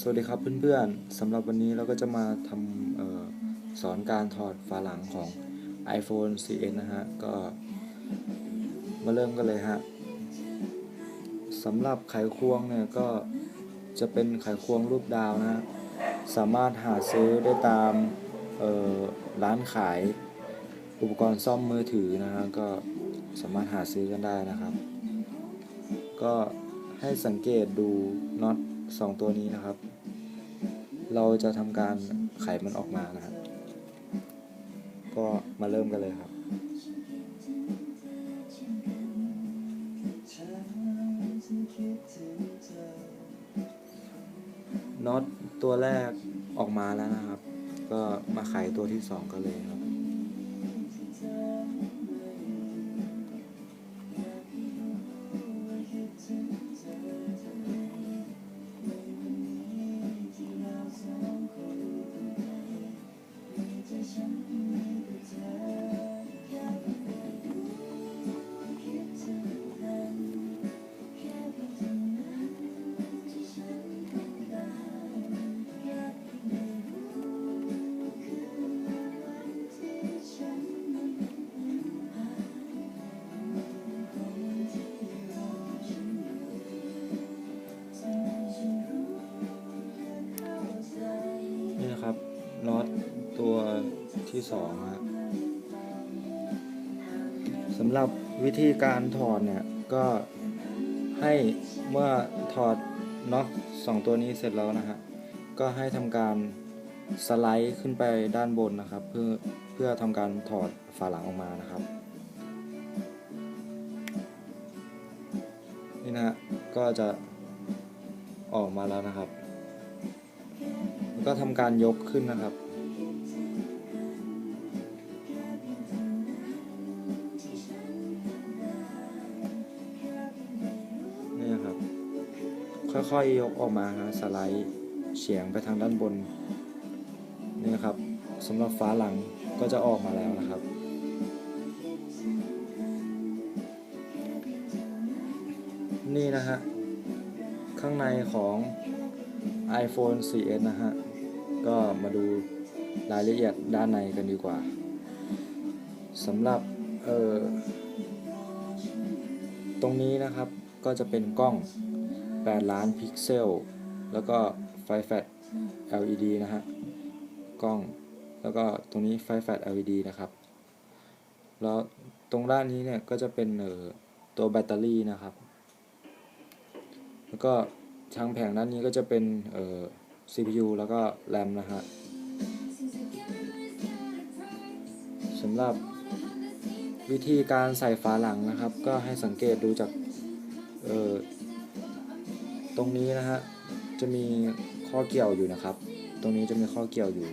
สวัสดีครับเพื่อนๆสำหรับวันนี้เราก็จะมาทำออสอนการถอดฝาหลังของ iPhone 4S นะฮะ ก็มาเริ่มกันเลยฮะสำหรับไขควงเนี่ยก็จะเป็นไขควงรูปดาวนะฮะ สามารถหาซื้อได้ตามร้านขายอุปกรณ์ซ่อมมือถือนะฮะ ก็สามารถหาซื้อกันได้นะครับ ก็ ให้สังเกตดูน็อตสองตัวนี้นะครับ เราจะทำการไขมันออกมานะครับ ก็มาเริ่มกันเลยครับ น็อตตัวแรกออกมาแล้วนะครับ ก็มาไขตัวที่สองกันเลยครับ น็อตตัวที่สองครับสำหรับวิธีการถอดเนี่ย ก็ให้เมื่อถอดน็อตสองตัวนี้เสร็จแล้วนะฮะก็ให้ทำการสไลด์ขึ้นไปด้านบนนะครับ เพื่อเพื่อทำการถอดฝาหลังออกมานะครับ นี่นะฮะก็จะออกมาแล้วนะครับ ก็ทำการยกขึ้นนะครับ นี่นะครับ ค่อยๆยกออกมาฮะสไลด์เฉียงไปทางด้านบน นี่นะครับสำหรับฟ้าหลังก็จะออกมาแล้วนะครับนี่นะฮะ ข้างในของ iPhone 4S นะฮะ ก็มาดูรายละเอียดด้านในกันดีกว่าสำหรับเอ่อตรงนี้นะครับก็จะเป็นกล้อง 8 ล้านพิกเซล แล้วก็ไฟแฟลช LED นะฮะกล้อง แล้วก็ตรงนี้ไฟแฟลช LED นะครับ แล้วตรงด้านนี้เนี่ยก็จะเป็นเอ่อตัวแบตเตอรี่นะครับ แล้วก็ทางแผงด้านนี้ก็จะเป็นเอ่อ CPU แล้วก็ RAM นะฮะสำหรับวิธีการใส่ฝาหลังนะครับ ก็ให้สังเกตดูจากตรงนี้นะฮะจะมีข้อเกี่ยวอยู่นะครับ ตรงนี้จะมีข้อเกี่ยวอยู่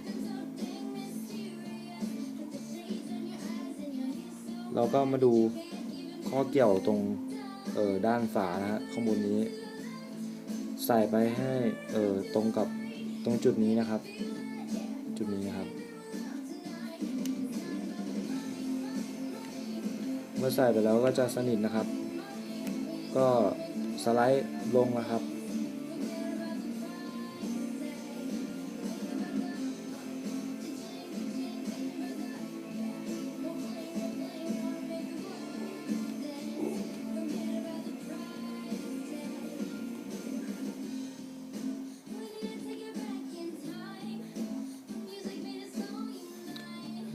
เราก็มาดูข้อเกี่ยวตรงด้านฝานะฮะข้างบนนี้ ใส่ไปให้ตรงกับ ตรงจุดนี้นะครับ จุดนี้นะครับ เมื่อใส่ไปแล้วก็จะสนิทนะครับ ก็สไลด์ลงนะครับ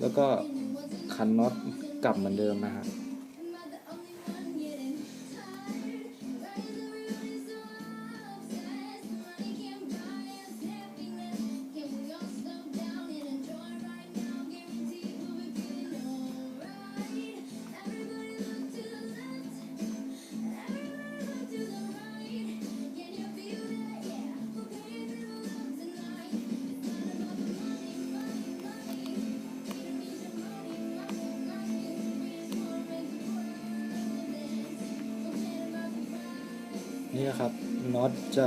แล้วก็คันน็อตกลับเหมือนเดิมนะฮะ นี่นะครับน็อตจะ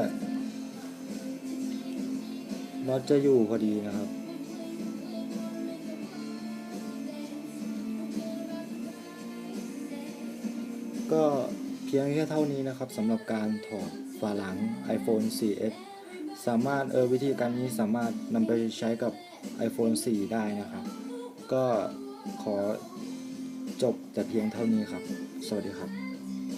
น็อตจะอยู่พอดีนะครับ ก็เพียงแค่เท่านี้นะครับสำหรับการถอดฝาหลัง iPhone 4S สามารถเออวิธีการนี้สามารถนำไปใช้กับ iPhone 4 ได้นะครับ ก็ขอจบแต่เพียงเท่านี้ครับ สวัสดีครับ